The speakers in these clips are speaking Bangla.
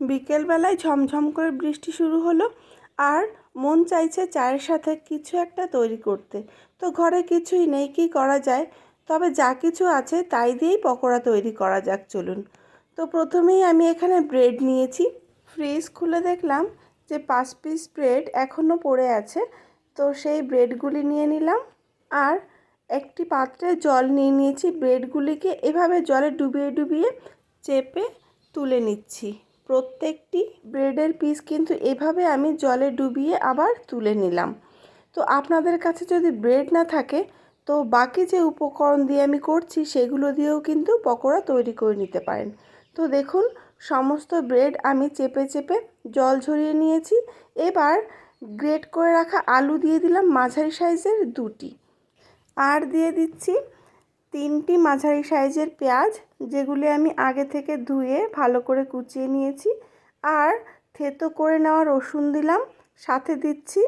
বিকেলবেলায় ঝমঝম করে বৃষ্টি শুরু হলো আর মন চাইছে চায়ের সাথে কিছু একটা তৈরি করতে। তো ঘরে কিছুই নেই, কি করা যায়? তবে যা কিছু আছে তাই দিয়েই পকোড়া তৈরি করা যাক, চলুন। তো প্রথমেই আমি এখানে ব্রেড নিয়েছি। ফ্রিজ খুলে দেখলাম যে পাঁচ পিস ব্রেড এখনও পড়ে আছে। তো সেই ব্রেডগুলি নিয়ে নিলাম আর একটি পাত্রে জল নিয়ে নিয়েছি। ব্রেডগুলিকে এভাবে জলে ডুবিয়ে ডুবিয়ে চেপে তুলে নিচ্ছি। প্রত্যেকটি ব্রেডের পিস কিন্তু এভাবে আমি জলে ডুবিয়ে আবার তুলে নিলাম। তো আপনাদের কাছে যদি ব্রেড না থাকে, তো বাকি যে উপকরণ দিয়ে আমি করছি, সেগুলো দিয়েও কিন্তু পকোড়া তৈরি করে নিতে পারেন। তো দেখুন, সমস্ত ব্রেড আমি চেপে চেপে জল ঝরিয়ে নিয়েছি। এবার গ্রেট করে রাখা আলু দিয়ে দিলাম মাঝারি সাইজের দুটি। আর দিয়ে দিচ্ছি তিনটি মাঝারি সাইজের পেঁয়াজ, যেগুলি আমি আগে থেকে ধুয়ে ভালো করে কুচিয়ে নিয়েছি। আর থেতো করে নেওয়া রসুন দিলাম, সাথে দিচ্ছি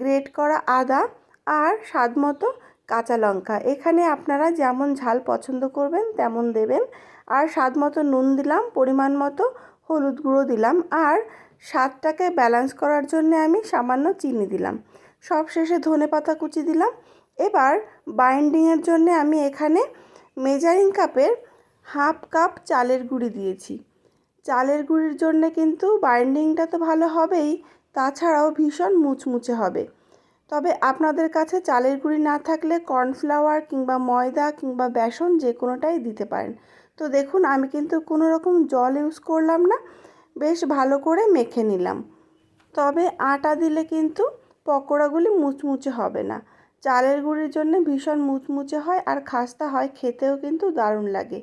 গ্রেট করা আদা আর স্বাদ মতো কাঁচা লঙ্কা। এখানে আপনারা যেমন ঝাল পছন্দ করবেন, তেমন দেবেন। আর স্বাদ মতো নুন দিলাম, পরিমাণ মতো হলুদ গুঁড়ো দিলাম। আর স্বাদটাকে ব্যালেন্স করার জন্য আমি সামান্য চিনি দিলাম। সব শেষে ধনে পাতা কুচি দিলাম। এবার বাইন্ডিংয়ের জন্য আমি এখানে মেজারিং কাপের হাফ কাপ চালের গুঁড়ি দিয়েছি। চালের গুঁড়ির জন্য কিন্তু বাইন্ডিংটা তো ভালো হবেই, তাছাড়াও ভীষণ মুচমুচে হবে। তবে আপনাদের কাছে চালের গুঁড়ি না থাকলে কর্নফ্লাওয়ার কিংবা ময়দা কিংবা বেসন যে কোনোটাই দিতে পারেন। তো দেখুন, আমি কিন্তু কোনো রকম জল ইউজ করলাম না, বেশ ভালো করে মেখে নিলাম। তবে আটা দিলে কিন্তু পকোড়াগুলি মুচমুচে হবে না। চালের গুঁড়ির জন্য ভীষণ মুচমুচে হয় আর খাস্তা হয়, খেতেও কিন্তু দারুণ লাগে।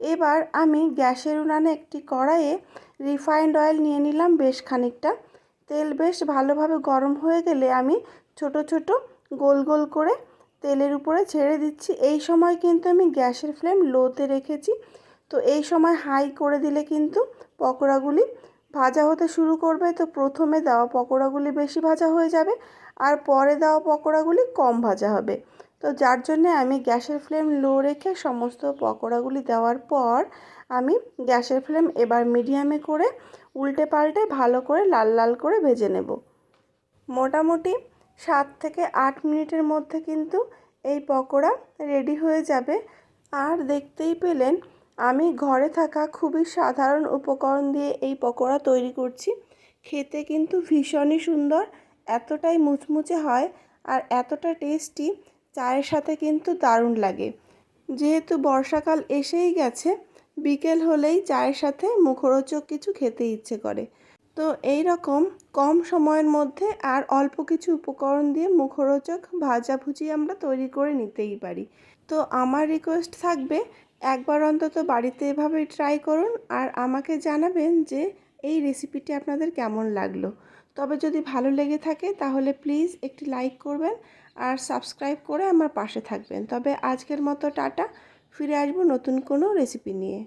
এবার আমি গ্যাসের উনানে একটি কড়াইয়ে রিফাইন্ড অয়েল নিয়ে নিলাম বেশ খানিকটা। তেল বেশ ভালোভাবে গরম হয়ে গেলে আমি ছোট ছোট গোল গোল করে তেলের উপরে ছেড়ে দিচ্ছি। এই সময় কিন্তু আমি গ্যাসের ফ্লেম লোতে রেখেছি। তো এই সময় হাই করে দিলে কিন্তু পকোড়াগুলি ভাজা হতে শুরু করবে, তো প্রথমে দেওয়া পকোড়াগুলি বেশি ভাজা হয়ে যাবে আর পরে দেওয়া পকোড়াগুলি কম ভাজা হবে। তো যার জন্যে আমি গ্যাসের ফ্লেম লো রেখে সমস্ত পকোড়াগুলি দেওয়ার পর আমি গ্যাসের ফ্লেম এবার মিডিয়ামে করে উল্টে পাল্টে ভালো করে লাল লাল করে ভেজে নেব। মোটামুটি সাত থেকে আট মিনিটের মধ্যে কিন্তু এই পকোড়া রেডি হয়ে যাবে। আর দেখতেই পেলেন আমি ঘরে থাকা খুবই সাধারণ উপকরণ দিয়ে এই পকোড়া তৈরি করছি। খেতে কিন্তু ভীষণই সুন্দর, এতটাই মুচমুচে হয় আর এতটা টেস্টি চায়ের সাথে কিন্তু দারুণ লাগে। যেহেতু বর্ষাকাল এসেই গেছে, বিকেল হলেই চায়ের সাথে মুখরোচক কিছু খেতে ইচ্ছে করে। তো এই রকম কম সময়ের মধ্যে আর অল্প কিছু উপকরণ দিয়ে মুখরোচক ভাজাভুজি আমরা তৈরি করে নিতেই পারি। তো আমার রিকোয়েস্ট থাকবে একবার অন্তত বাড়িতে এভাবে ট্রাই করুন আর আমাকে জানাবেন যে এই রেসিপিটি আপনাদের কেমন লাগল। তবে যদি ভালো লেগে থাকে তাহলে প্লিজ একটি লাইক করবেন আর সাবস্ক্রাইব করে আমার পাশে থাকবেন। তবে আজকের মতো টাটা, ফিরে আসব নতুন কোনো রেসিপি নিয়ে।